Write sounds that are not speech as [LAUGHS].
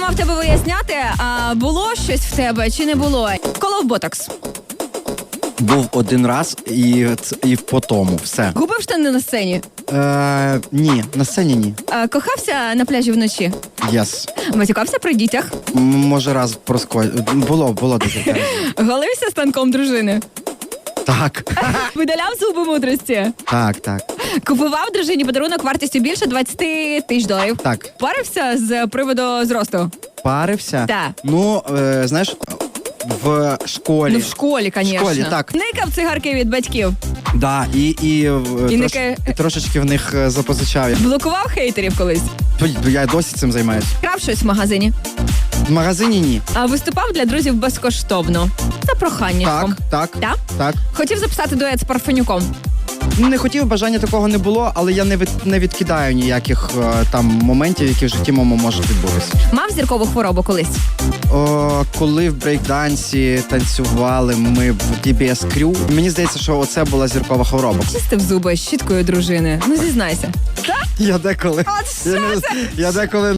мав тебе виясняти, а було щось в тебе чи не було? Колов ботокс. Був один раз і, ц- і по тому. Все. Губив штани на сцені. Е, ні, на сцені ні. А, кохався на пляжі вночі. Єс. Матюкався при дітях. М, Може, раз проско... Було, було разів. [LAUGHS] Голився станком дружини. Так. [LAUGHS] Видаляв зуби мудрості. Так, так. Купував дружині подарунок вартістю більше 20 тисяч доларів. Так. Парився з приводу зросту. Парився. Так. Ну, е, знаєш, в школі. Ну, в школі, звісно. школі, так. Никав цигарки від батьків. Да, і, і, е, І трош- і трошечки в них е, запозичав. Я- Блокував хейтерів колись. Я досі цим займаюся. Крав щось в магазині. В магазині ні. А виступав для друзів безкоштовно. За проханням. Так, так, Так? так. Хотів записати дует з Парфенюком. Не хотів, бажання такого не було, але я не від не відкидаю ніяких е, там моментів, які в житті моєму можуть відбутися. Мав зіркову хворобу колись. О, коли в брейкдансі танцювали ми в DBS Crew, мені здається, що оце була зіркова хвороба. Чистив зуби щіткою дружини. Ну зізнайся. Я деколи. От Я, не- я деколи